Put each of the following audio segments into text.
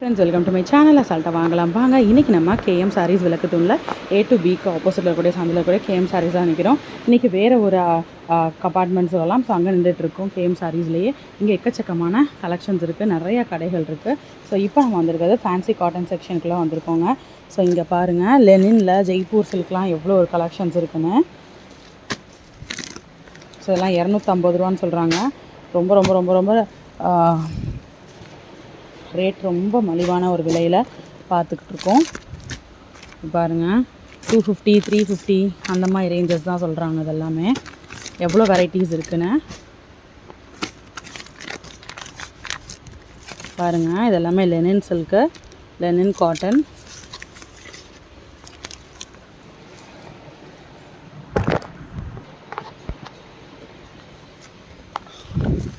Friends welcome to my channel அசால்ட்டாக வாங்கலாம். வாங்க இன்றைக்கி நம்ம கேஎம் சாரீஸ் விளக்கு தூணில் ஏ டு பிக்கு ஆப்போசிட்டில் இருக்கக்கூடிய சந்தில் கூட கேஎம் சாரீஸ் தான் நிற்கிறோம் இன்றைக்கி வேறு ஒரு கபார்ட்மெண்ட் எல்லாம் ஸோ அங்கே நின்றுட்டுருக்கோம் கேஎம் சாரீஸ்லேயே இங்கே எக்கச்சக்கமான கலெக்ஷன்ஸ் இருக்குது நிறைய கடைகள் இருக்குது ஸோ இப்போ நம்ம வந்திருக்கிறது ஃபேன்சி காட்டன் செக்ஷனுக்குள்ளே வந்திருக்கோங்க. ஸோ இங்கே பாருங்கள் லெனினில் ஜெய்ப்பூர் சில்க்லாம் எவ்வளோ ஒரு கலெக்ஷன்ஸ் இருக்குன்னு. ஸோ இதெல்லாம் இரநூத்தம்பது ரூபான்னு சொல்கிறாங்க ரொம்ப ரொம்ப ரொம்ப ரொம்ப ரேட் ரொம்ப மலிவான ஒரு விலையில் பார்த்துக்கிட்டு இருக்கோம். பாருங்கள் டூ ஃபிஃப்டி த்ரீ ஃபிஃப்டி அந்த மாதிரி ரேஞ்சஸ் தான் சொல்கிறாங்க இது எல்லாமே எவ்வளோ வெரைட்டிஸ் இருக்குன்னு. பாருங்கள் இது எல்லாமே linen silk linen cotton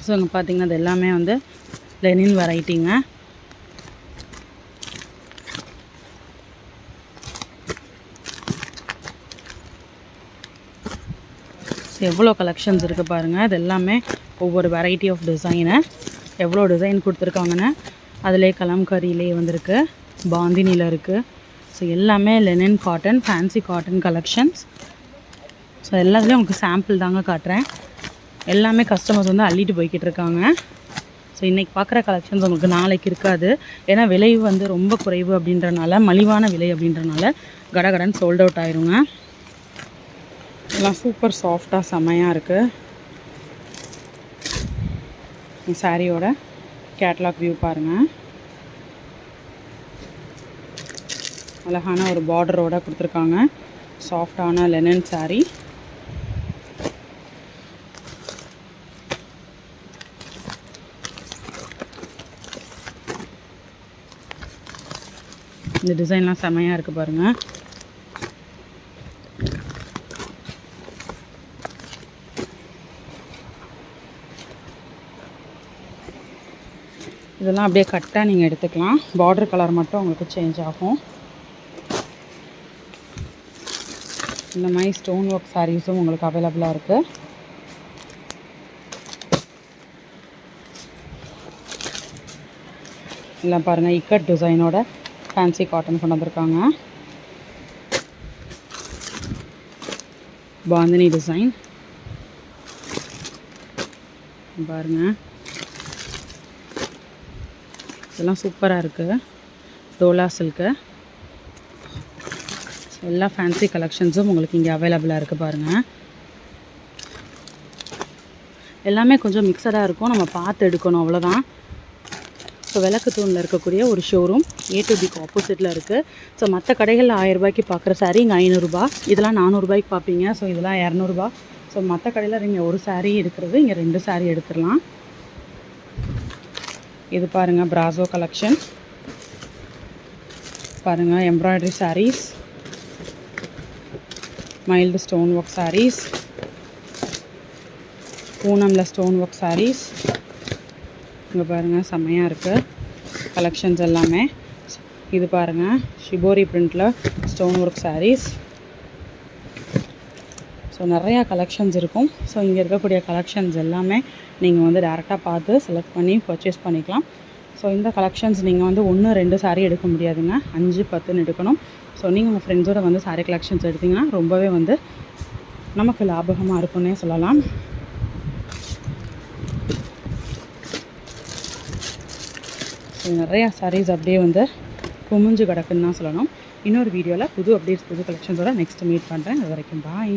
so இங்கே பார்த்தீங்கன்னா இது எல்லாமே வந்து லெனின் வெரைட்டிங்க ஸோ எவ்வளோ கலெக்ஷன்ஸ் இருக்குது பாருங்கள் இது எல்லாமே ஒவ்வொரு வெரைட்டி ஆஃப் டிசைனு எவ்வளோ டிசைன் கொடுத்துருக்காங்கன்னு அதிலே கலம்கரியிலே வந்திருக்கு. பாந்தினியில் இருக்குது ஸோ எல்லாமே linen cotton fancy cotton collections so எல்லாத்துலேயும் உங்களுக்கு சாம்பிள் தாங்க காட்டுறேன். எல்லாமே கஸ்டமர்ஸ் வந்து அள்ளிட்டு போய்கிட்டு இருக்காங்க. ஸோ இன்றைக்கி பார்க்குற கலெக்ஷன்ஸ் உங்களுக்கு நாளைக்கு இருக்காது. ஏன்னா விலை வந்து ரொம்ப குறைவு அப்படின்றனால மலிவான விலை அப்படின்றனால கடகடன் சோல்ட் அவுட் ஆயிருங்க. எல்லாம் சூப்பர் சாஃப்டாக செம்மையாக இருக்குது சாரியோட கேட்லாக் வியூ பாருங்கள் அழகான ஒரு பார்டரோட கொடுத்துருக்காங்க. சாஃப்டான லெனன் சாரீ இந்த டிசைன்லாம் செம்மையாக இருக்குது பாருங்கள் இதெல்லாம் அப்படியே கட்டாக நீங்கள் எடுத்துக்கலாம். பார்டர் கலர் மட்டும் உங்களுக்கு சேஞ்ச் ஆகும். இந்த மாதிரி ஸ்டோன் ஒர்க் சாரீஸும் உங்களுக்கு அவைலபிளாக இருக்குது எல்லாம் பாருங்கள் இக்கட் டிசைனோட ஃபேன்சி காட்டன் கொண்டு வந்திருக்காங்க. பாந்தினி டிசைன் பாருங்கள் இதெல்லாம் சூப்பராக இருக்குது டோலா சில்க்கு எல்லா ஃபேன்சி கலெக்ஷன்ஸும் உங்களுக்கு இங்கே அவைலபிளாக இருக்குது பாருங்கள் எல்லாமே கொஞ்சம் மிக்சடாக இருக்கும். நம்ம பார்த்து எடுக்கணும் அவ்வளோதான் ஸோ விளக்கு தூணில் இருக்கக்கூடிய ஒரு ஷோரூம் ஏ டு பிக்கு ஆப்போசிட்டில் இருக்குது ஸோ மற்ற கடைகளில் ஆயிரரூபாய்க்கு பார்க்குற சாரீ இங்கே ஐநூறுரூபா இதெல்லாம் நானூறுபாய்க்கு பார்ப்பீங்க. ஸோ இதெல்லாம் இரநூறுபா ஸோ மற்ற கடையில் நீங்கள் ஒரு சாரீ எடுக்கிறது இங்கே ரெண்டு சாரீ எடுத்துடலாம். இது பாருங்கள் ப்ராசோ கலெக்ஷன் பாருங்கள் embroidery saris mild stone work saris பூனமில் stone work saris இங்கே பாருங்கள் செம்மையாக இருக்குது கலெக்ஷன்ஸ் எல்லாமே. இது பாருங்கள் ஷிபோரி பிரிண்டில் ஸ்டோன் ஒர்க் சாரீஸ் ஸோ நிறையா கலெக்ஷன்ஸ் இருக்கும். ஸோ இங்கே இருக்கக்கூடிய கலெக்ஷன்ஸ் எல்லாமே நீங்கள் வந்து டேரெக்டாக பார்த்து செலக்ட் பண்ணி பர்ச்சேஸ் பண்ணிக்கலாம். ஸோ இந்த கலெக்ஷன்ஸ் நீங்கள் வந்து ஒன்று ரெண்டு சாரீ எடுக்க முடியாதுங்க. அஞ்சு பத்துன்னு எடுக்கணும். ஸோ நீங்கள் உங்கள் ஃப்ரெண்ட்ஸோட வந்து சாரீ கலெக்ஷன்ஸ் எடுத்திங்கன்னா ரொம்பவே வந்து நமக்கு லாபகமாக இருக்குன்னே சொல்லலாம். ஸோ நிறையா சாரீஸ் அப்படியே வந்து குமிஞ்சு கிடக்குன்னு தான் சொல்லணும். இன்னொரு வீடியோவில் புது அப்டேட்ஸ் புது கலெக்ஷன்ஸோட நெக்ஸ்ட் மீட் பண்ணுறேன் அது வரைக்கும் பாய்